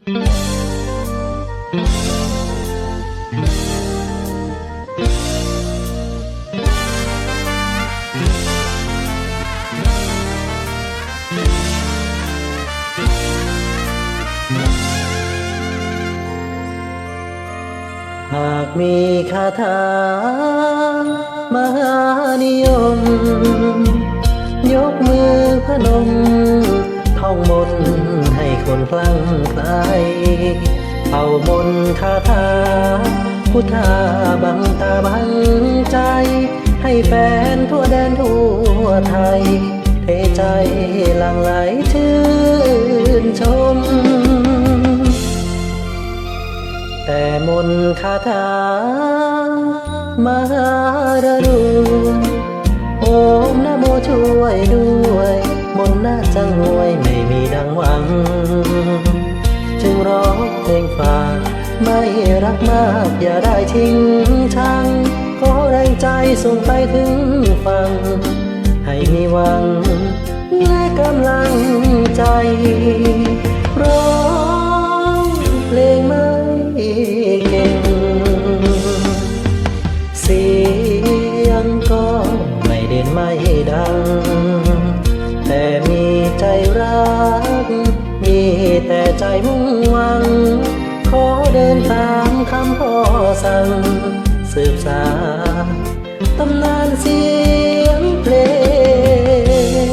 หากมีคาถามหานิยม มนคาถาพุทธาบังตาบังใจ ให้แฟนทั่วแดนทั่วไทย เทใจหลั่งไหลชื่นชม แต่มนคาถามหารรุณโอมนะโมช่วยด้วย มนน่าจะงวยไม่มีดังหวัง รักมากอย่าได้ทิ้งชัง ขอแรงใจส่งไปถึงฟังให้มีหวัง และกำลังใจ ร้องเพลงไม่เก่ง เสียงก็ไม่เด่นไม่ดัง แต่มีใจรัก มีแต่ใจมุ่ง สั่งสืบสานตำนานเสียงเพลง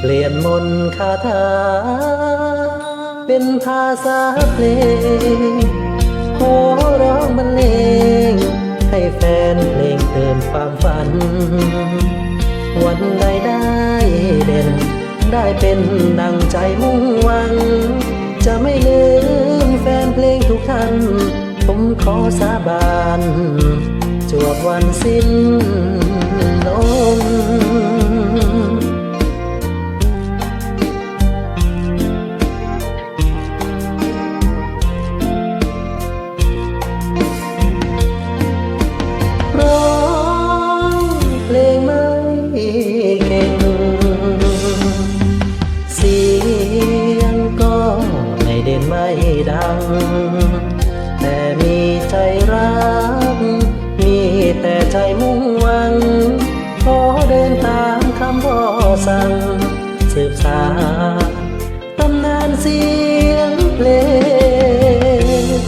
เปลี่ยนมนคาถา เป็นภาษาเพลงขอร้องบรรเลง ให้แฟนเพลงเติมความฝัน วันใดได้เด่น ได้เป็นดังใจมุ่งหวัง ขอสาบานจวบวันสิ้นลม รัก มีแต่ใจมุ่งหวัง ขอเดินตามคำพ่อสั่งสืบสานตำนานเสียงเพลง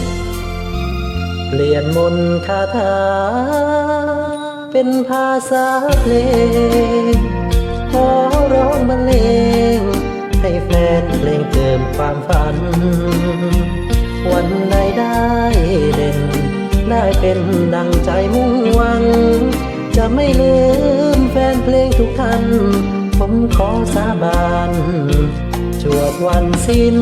เปลี่ยนมนคาถา เป็นภาษาเพลง ขอร้องบรรเลง ให้แฟนเพลงเติมความฝัน วันใดได้ ได้เป็นดังใจมุ่งหวัง จะไม่ลืมแฟนเพลงทุกท่าน ผมขอสาบานจวบวันสิ้น